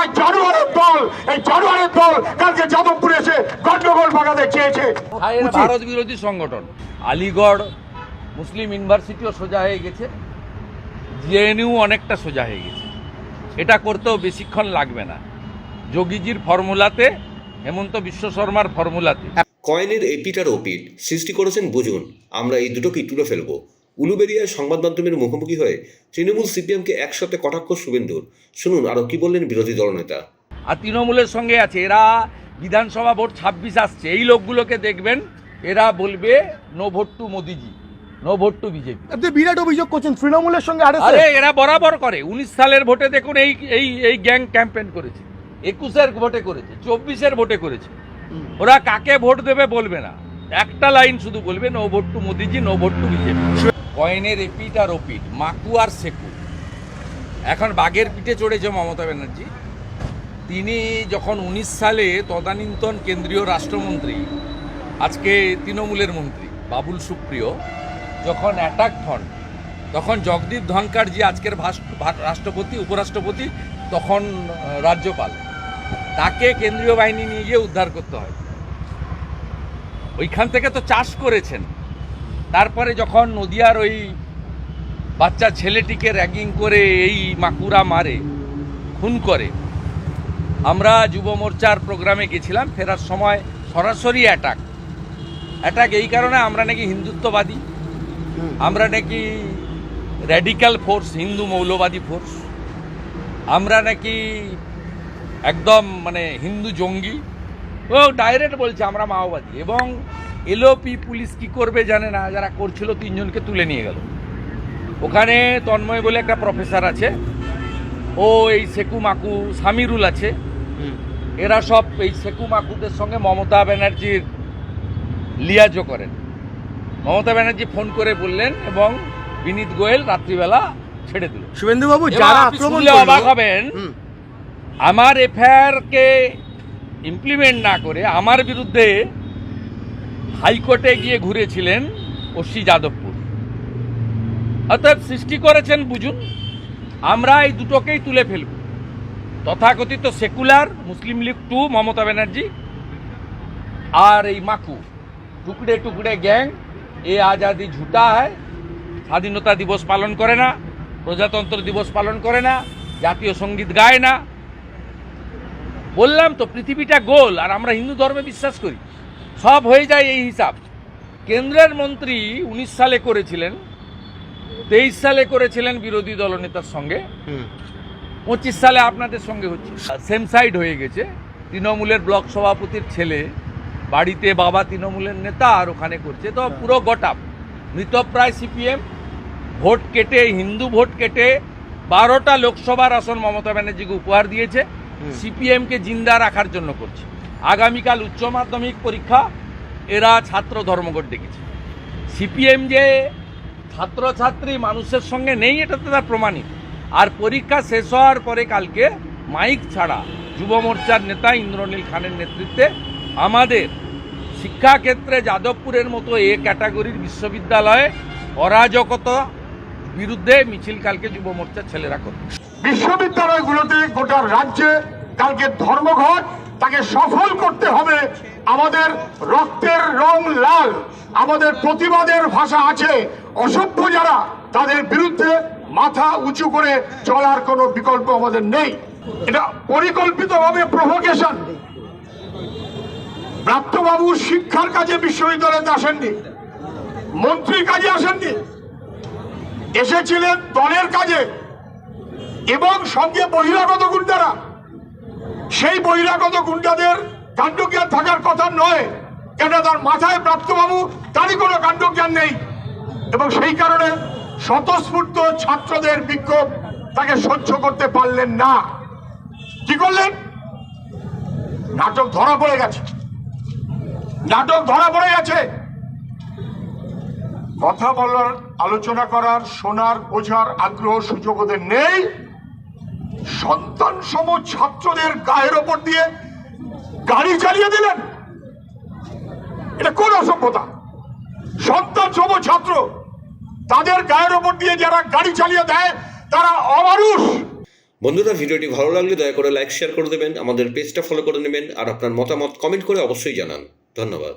যারা জানুয়ারের দল এই জানুয়ারের দল কালকে যাদবপুরে এসে গন্ডগোল বাগাতে চেয়েছে। ভারত বিরোধী সংগঠন। আলিগড় মুসলিম ইউনিভার্সিটিও সোজা হয়ে গেছে। জেএনইউ অনেকটা সোজা হয়ে গেছে। এটা করতেও বেশিক্ষণ লাগবে না। যোগীজির ফর্মুলাতে হেমন্ত বিশ্ব শর্মার ফর্মুলাতে। কয়েনের এপিট আর ওপিট সৃষ্টি করেছেন বুঝুন আমরা এই দুটোকেই তুলে ফেলব। উলুবেরিয়ায় সংবাদ মাধ্যমের মুখোমুখি হয়ে তৃণমূল সিপিএমকে একসাথে কটাক্ষ শুভেন্দুর। শুনুন আরও কি বললেন বিরোধী দলনেতা? আর তৃণমূলের সঙ্গে আছে এরা বিধানসভা ভোট ছাব্বিশ আসছে এই লোকগুলোকে দেখবেন এরা বলবে no vote to Modiji no vote to BJP. আপনি বিরাট অভিযোগ করছেন তৃণমূলের সঙ্গে আরে এরা বরাবর করে উনিশ সালের ভোটে দেখুন এই এই এই গ্যাং ক্যাম্পেন করেছে একুশের ভোটে করেছে চব্বিশের ভোটে করেছে। ওরা কাকে ভোট দেবে বলবে না একটা লাইন শুধু বলবে no vote to Modiji no vote to BJP. কয়েনের এপিট আর ওপিট মাকু আর সেকু। এখন বাঘের পিঠে চড়েছে মমতা ব্যানার্জি। তিনি যখন উনিশ সালে তদানীন্তন কেন্দ্রীয় রাষ্ট্রমন্ত্রী, আজকে তৃণমূলের মন্ত্রী, বাবুল সুপ্রিয়, যখন অ্যাটাক হন, তখন জগদীপ ধনকারজি আজকের রাষ্ট্রপতি, উপরাষ্ট্রপতি, তখন রাজ্যপাল। তাকে কেন্দ্রীয় বাহিনী নিয়ে গিয়ে উদ্ধার করতে হয়। ওইখান থেকে তো চাষ করেছেন। তারপরে যখন নদিয়ার ওই বাচ্চা ছেলেটিকে র্যাগিং করে এই মাকুরা মারে, খুন করে, আমরা যুব মোর্চার প্রোগ্রামে গেছিলাম, ফেরার সময় সরাসরি অ্যাটাক অ্যাটাক এই কারণে আমরা নাকি হিন্দুত্ববাদী, আমরা নাকি র্যাডিক্যাল ফোর্স হিন্দু মৌলবাদী ফোর্স আমরা নাকি একদম মানে হিন্দু জঙ্গি। ও ডাইরেক্ট বলছে, আমরা মাওবাদী। এবং এলওপি পুলিশ কি করবে জানে না যারা করছিল তিনজনকে তুলে নিয়ে গেল। ওখানে তন্ময় বলে একটা প্রফেসর আছে ও এই সেকু মাকু সামিরুল আছে। এরা সব এই সেকু মাকুদের সঙ্গে মমতা ব্যানার্জির লিয়াজও করেন। মমতা ব্যানার্জি ফোন করে বললেন এবং বিনীত গোয়েল রাত্রিবেলা ছেড়ে দিল। শুভেন্দুবাবু যারা আক্রমণ অবাক হবেন। আমার এফআইআরকে ইমপ্লিমেন্ট না করে আমার বিরুদ্ধে হাইকোর্টে গিয়ে ঘুরেছিলেন ওসি যাদবপুর। অর্থাৎ সৃষ্টি করেছেন বুঝুন, আমরা এই দুটোকেই তুলে ফেলব। তথাকথিত সেকুলার, মুসলিম লীগ টু, মমতা ব্যানার্জি আর এই মাকু। টুকড়ে টুকড়ে গ্যাং, এ আজাদি ঝুটা হয়, স্বাধীনতা দিবস পালন করে না, প্রজাতন্ত্র দিবস পালন করে না, জাতীয় সংগীত গায় না। বললাম তো পৃথিবীটা গোল, আর আমরা হিন্দু ধর্মে বিশ্বাস করি। সব হয়ে যায় এই হিসাব। কেন্দ্রের মন্ত্রী উনিশ সালে করেছিলেন তেইশ সালে করেছিলেন বিরোধী দলনেতার সঙ্গে। পঁচিশ সালে আপনাদের সঙ্গে হচ্ছে। সেম সাইড হয়ে গেছে। তৃণমূলের ব্লক সভাপতির ছেলে বাড়িতে বাবা তৃণমূলের নেতা আর ওখানে করছে। তো পুরো গটাপ মৃতপ্রায় সিপিএম ভোট কেটে হিন্দু ভোট কেটে বারোটা লোকসভার আসন মমতা ব্যানার্জিকে উপহার দিয়েছে। সিপিএমকে জিন্দা রাখার জন্য করছে। আগামীকাল উচ্চ মাধ্যমিক পরীক্ষা, এরা ছাত্র ধর্মঘট ডেকেছে সিপিএম যে ছাত্রছাত্রী মানুষের সঙ্গে নেই এটা তো তার প্রমাণিত। আর পরীক্ষা শেষ হওয়ার পরে কালকে মাইক ছাড়া যুব মোর্চার নেতা ইন্দ্রনীল খানের নেতৃত্বে আমাদের শিক্ষাক্ষেত্রে যাদবপুরের মতো এ ক্যাটাগরির বিশ্ববিদ্যালয়ে অরাজকতা বিরুদ্ধে মিছিল কালকে যুব মোর্চার ছেলেরা করবে। বিশ্ববিদ্যালয়গুলোতে গোটা রাজ্যে কালকে ধর্মঘট তাকে সফল করতে হবে। আমাদের রক্তের রং লাল, আমাদের প্রতিবাদের ভাষা আছে। অসভ্য যারা, তাদের বিরুদ্ধে মাথা উঁচু করে চলার কোনো বিকল্প আমাদের নেই। এটা পরিকল্পিতভাবে প্রভোকেশন প্রাপ্তবাবু শিক্ষার কাজে বিশ্ববিদ্যালয়তে আসেননি। মন্ত্রীর কাজে আসেননি। এসেছিলেন দলের কাজে এবং সঙ্গে বহিরাগত গুন্ডারা। সেই বহিরাগত গুন্ডাদের কাণ্ডজ্ঞান থাকার কথা নয়। কেন তার মাথায় প্রাপ্তবাবু? তারই কোনো কাণ্ডজ্ঞান নেই। এবং সেই কারণে স্বতঃস্ফূর্ত ছাত্রদের বিক্ষোভ তাকে সহ্য করতে পারলেন না। কি করলেন? নাটক ধরা পড়ে গেছে। নাটক ধরা পড়ে গেছে। কথা বলার, আলোচনা করার, শোনার, বোঝার আগ্রহ সুযোগ ওদের নেই। সন্তান সম ছাত্রদের গায়ের ওপর দিয়ে গাড়ি চালিয়ে দিলেন। এটা কোন অসভ্যতা? সন্তান সম ছাত্র, তাদের গায়ের ওপর দিয়ে যারা গাড়ি চালিয়ে দেয়, তারা অমানুষ। বন্ধুরা, ভিডিওটি ভালো লাগলে দয়া করে লাইক, শেয়ার করে দেবেন। আমাদের পেজটা ফলো করে নেবেন। আর আপনার মতামত কমেন্ট করে অবশ্যই জানান। ধন্যবাদ।